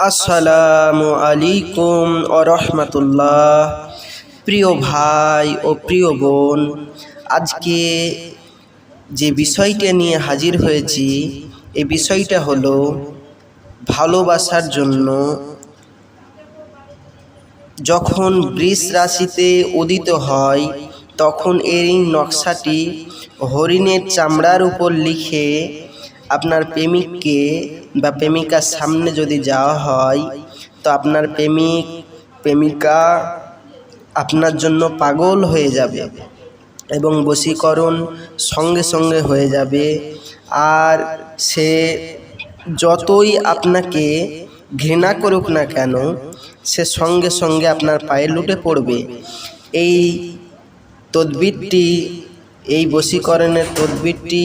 আসসালামু আলাইকুম ও রহমতুল্লাহ। প্রিয় ভাই ও প্রিয় বোন, আজকে যে বিষয়টা নিয়ে হাজির হয়েছি, এই বিষয়টা হলো ভালোবাসার জন্য যখন বৃষ রাশিতে উদিত হয়, তখন এই নকশাটি হরিণের চামড়ার উপর লিখে আপনার প্রেমিককে বা প্রেমিকার সামনে যদি যাওয়া হয়, তো আপনার প্রেমিক, প্রেমিকা আপনার জন্য পাগল হয়ে যাবে এবং বশীকরণ সঙ্গে সঙ্গে হয়ে যাবে। আর সে যতই আপনাকে ঘৃণা করুক না কেন, সে সঙ্গে সঙ্গে আপনার পায়ে লুটে পড়বে। এই তদবিরটি, এই বশীকরণের তদবিরটি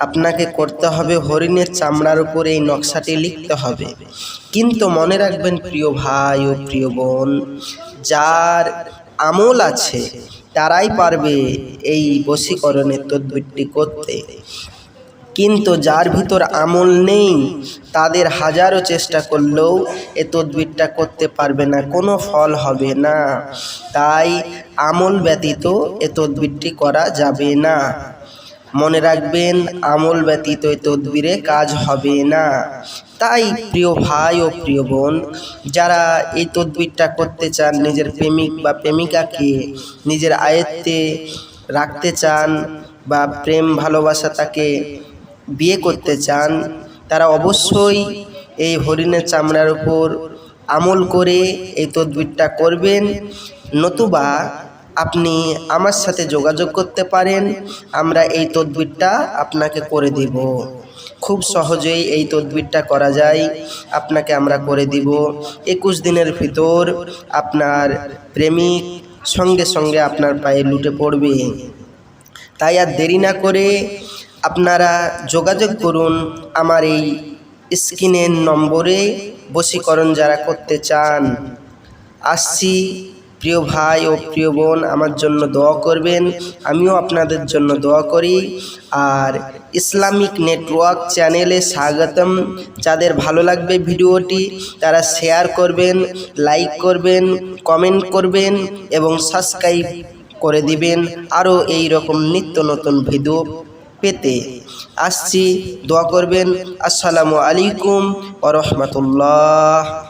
আপনাকে করতে হবে হরিণের চামড়ার উপরে এই নকশাটি লিখতে হবে। কিন্তু মনে রাখবেন, প্রিয় ভাই ও প্রিয় বোন, যার আমল আছে, তারাই পারবে এই বশীকরণের তদবিরটি করতে। কিন্তু যার ভিতর আমল নেই, তাদের হাজারো চেষ্টা করলেও এ তদবিরটা করতে পারবে না, কোনো ফল হবে না। তাই আমল ব্যতীত এ তদবিরটি করা যাবে না। মনে রাখবেন, আমল ব্যতীত তদবিরে কাজ হবে না। তাই প্রিয় ভাই ও প্রিয় বোন, যারা এই তদবিরটা করতে চান, নিজের প্রেমিক বা প্রেমিকাকে নিজের আয়ত্তে রাখতে চান বা প্রেম, ভালোবাসা তাকে বিয়ে করতে চান, তারা অবশ্যই এই হরিণের চামড়ার উপর আমল করে এই তদবিরটা করবেন। নতুবা আপনি আমার সাথে যোগাযোগ করতে পারেন, আমরা এই তদবিরটা আপনাকে করে দিব। খুব সহজেই এই তদবিরটা করা যায়, আপনাকে আমরা করে দিব। একুশ দিনের ভিতর আপনার প্রেমিক সঙ্গে সঙ্গে আপনার পায়ে লুটে পড়বে। তাই আর দেরি না করে আপনারা যোগাযোগ করুন আমার এই স্ক্রিনের নম্বরে, বশীকরণ যারা করতে চান। আসছি। প্রিয় ভাই ও প্রিয় বোন, আমার জন্য দোয়া করবেন। আমিও আপনাদের জন্য দোয়া করি। আর ইসলামিক নেটওয়ার্ক চ্যানেলে স্বাগতম। যাদের ভালো লাগবে ভিডিওটি, তারা শেয়ার করবেন, লাইক করবেন, কমেন্ট করবেন এবং সাবস্ক্রাইব করে দিবেন আরও এই রকম নিত্য নতুন ভিডিও পেতে। আসছি, দোয়া করবেন। আসসালামু আলাইকুম ও রহমতুল্লাহ।